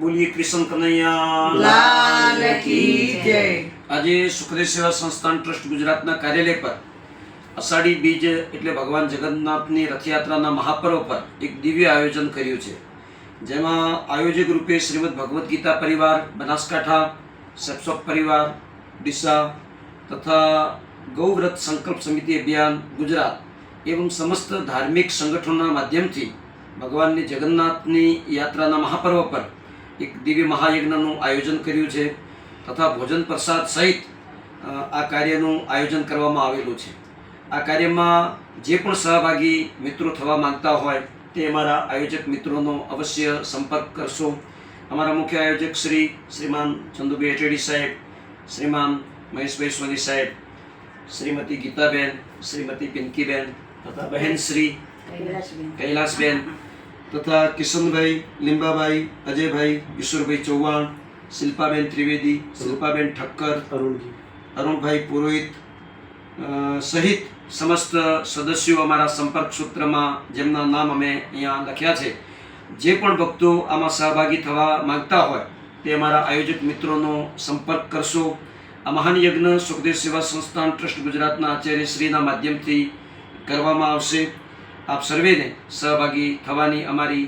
બોલીએ કૃષ્ણ કનૈયા. કી જય. આજે સુખદેવ સેવા સંસ્થાન ટ્રસ્ટ ગુજરાતના કાર્યાલય પર અષાઢી બીજ એટલે ભગવાન જગન્નાથની રથયાત્રાના મહાપર્વ પર એક દિવ્ય આયોજન કર્યું છે. જેમાં આયોજક રૂપે શ્રીમદ ભગવદ્ ગીતા પરિવાર બનાસકાંઠા સેપ્સોપ પરિવાર ડીસા તથા ગૌવ્રત સંકલ્પ સમિતિ અભિયાન ગુજરાત એવં સમસ્ત ધાર્મિક સંગઠનોના માધ્યમથી ભગવાનની જગન્નાથની યાત્રાના મહાપર્વ પર એક દિવ્ય મહાયજ્ઞનું આયોજન કર્યું છે તથા ભોજન પ્રસાદ સહિત આ કાર્યનું આયોજન કરવામાં આવેલું છે. આ કાર્યમાં જે પણ સહભાગી મિત્રો થવા માંગતા હોય તે અમારા આયોજક મિત્રોનો અવશ્ય સંપર્ક કરશો. અમારા મુખ્ય આયોજક શ્રી શ્રીમાન ચંદુભાઈ અટેડી સાહેબ શ્રીમાન મહેશભાઈ સોની સાહેબ શ્રીમતી ગીતાબેન શ્રીમતી પિંકીબેન તથા બહેન શ્રી કૈલાસબેન તથા કિશનભાઈ લીંબાભાઈ અજયભાઈ ઈશ્વરભાઈ ચૌહાણ શિલ્પાબેન ત્રિવેદી શિલ્પાબેન ઠક્કર અરુણજી. અરુણભાઈ પુરોહિત સહિત સમસ્ત સદસ્યો અમારા સંપર્ક સૂત્રમાં જેમના નામ અમે અહીંયા લખ્યા છે. જે પણ ભક્તો આમાં સહભાગી થવા માગતા હોય તે અમારા આયોજક મિત્રોનો સંપર્ક કરશો. આ મહાન યજ્ઞ સુખદેવ સેવા સંસ્થાન ટ્રસ્ટ ગુજરાતના આચાર્ય શ્રીના માધ્યમથી કરવામાં આવશે. આપ સર્વેને સહભાગી થવાની અમારી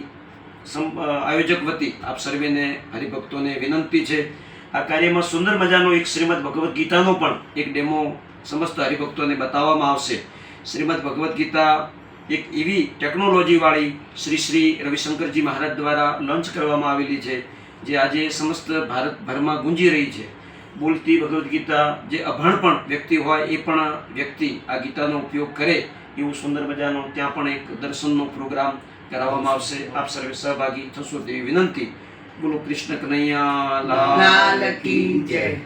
આયોજક વતી આપ સર્વેને હરિભક્તોને વિનંતી છે. આ કાર્યમાં સુંદર મજાનો એક શ્રીમદ ભગવદ્ ગીતાનો પણ એક ડેમો સમસ્ત હરિભક્તોને બતાવવામાં આવશે. શ્રીમદ ભગવદ્ ગીતા એક એવી ટેકનોલોજીવાળી શ્રી શ્રી રવિશંકરજી મહારાજ દ્વારા લોન્ચ કરવામાં આવેલી છે, જે આજે સમસ્ત ભારતભરમાં ગુંજી રહી છે. બોલતી ભગવદ્ ગીતા જે અભણ પણ વ્યક્તિ હોય એ પણ વ્યક્તિ આ ગીતાનો ઉપયોગ કરે એવું સુંદર મજાનો ત્યાં પણ એક દર્શનનો પ્રોગ્રામ કરાવવામાં આવશે. આપ સર્વે સહભાગી થશો તેવી વિનંતી. બોલો કૃષ્ણ કનૈયા લાલ કી જય.